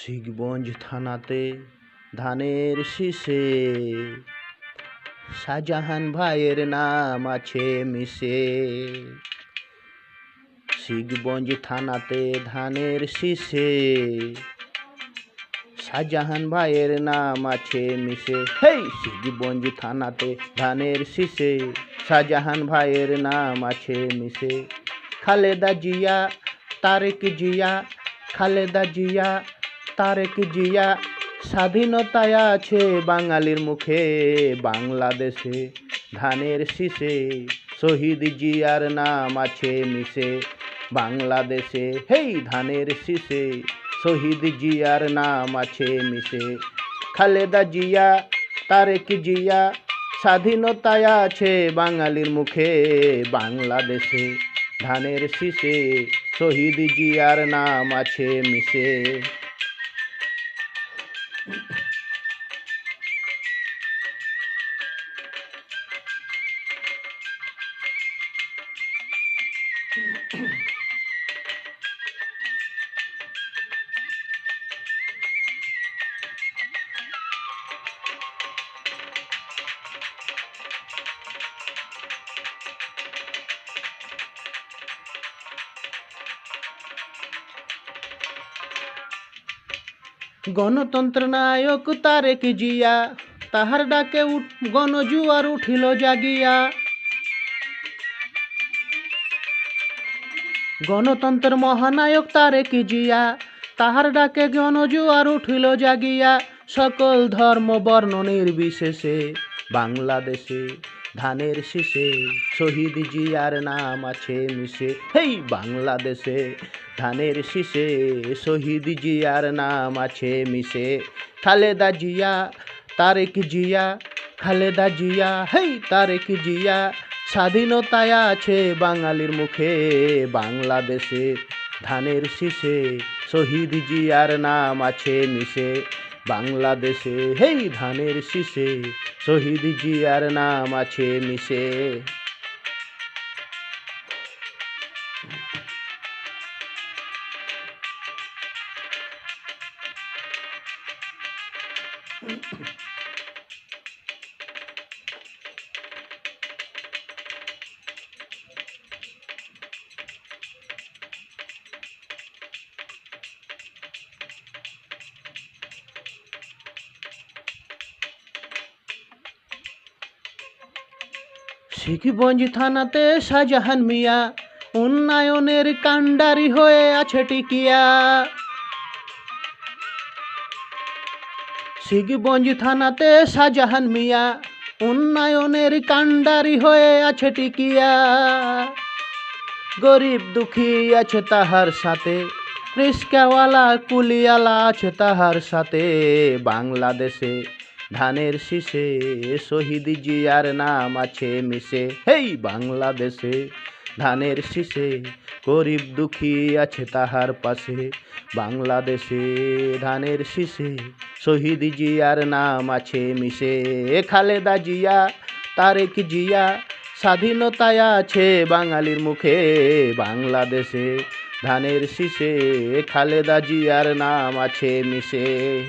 শিখগঞ্জ থানাতে ধানের শীষে। শাহজাহান ভাইয়ের নাম আছে মিশে। শিখগঞ্জ থানাতে ধানের শীষে। শাহজাহান ভাইয়ের নাম আছে মিশে। হেই, শিখগঞ্জ থানাতে ধানের শীষে। শাহজাহান ভাইয়ের নাম আছে মিশে। খালেদা জিয়া, তারেক জিয়া, খালেদা জিয়া তারেক জিয়া স্বাধীনতায় আছে বাঙালির মুখে। বাংলাদেশে ধানের শীষে শহীদ জিয়ার নাম আছে মিশে। বাংলাদেশে, হেই, ধানের শীষে শহীদ জিয়ার নাম আছে মিশে। খালেদা জিয়া, তারেক জিয়া স্বাধীনতায় আছে বাঙালির মুখে। বাংলাদেশে ধানের শীষে শহীদ জিয়ার নাম আছে মিশে। গণতন্ত্র নায়ক তারেক জিয়া তাহার ডাকে উঠ গণজুয়ার উঠিল জাগিয়া গণতন্ত্র মহানায়ক তারেক জিয়া? তাহার ডাকে গণজুয়ার উঠিল জাগিয়া, সকল ধর্ম বর্ণ নির্বিশেষে। বাংলাদেশে ধানের শীষে শহীদ জিয়ার নাম আছে মিশে। হেই বাংলাদেশে ধানের শীষে শহীদ জিয়ার নাম আছে মিশে। খালেদা জিয়া, তারেক জিয়া, খালেদা জিয়া, হেই তারেক জিয়া স্বাধীনতায় আছে বাঙালির মুখে, বাংলাদেশে ধানের শীষে, শহীদ জিয়ার নাম আছে মিশে। বাংলাদেশে, হেই ধানের শীষে, শহীদ জিয়ার নাম আছে মিশে। শিখগঞ্জ থানাতে শাহজাহান মিয়া, উন্নয়নের কাণ্ডারি হয়ে আছে টিকিয়া। শিখগঞ্জ থানাতে শাহজাহান মিয়া, উন্নয়নের কাণ্ডারি হয়ে আছে টিকিয়া। গরিব দুঃখী আছে তাহার সাথে, রিস্কাওয়ালা কুলিয়ালা আছে তাহার সাথে। বাংলাদেশে ধানের শীষে শহীদ জিয়ার নাম আছে মিশে। হেই বাংলাদেশে, ধানের শীষে গরিব দুঃখী আছে তাহার পাশে। বাংলাদেশে ধানের শীষে শহীদ জিয়ার নাম আছে মিশে। খালেদা জিয়া, তারেক জিয়া, স্বাধীনতায় আছে বাঙালির মুখে। বাংলাদেশে ধানের শীষে খালেদা জিয়ার নাম আছে মিশে।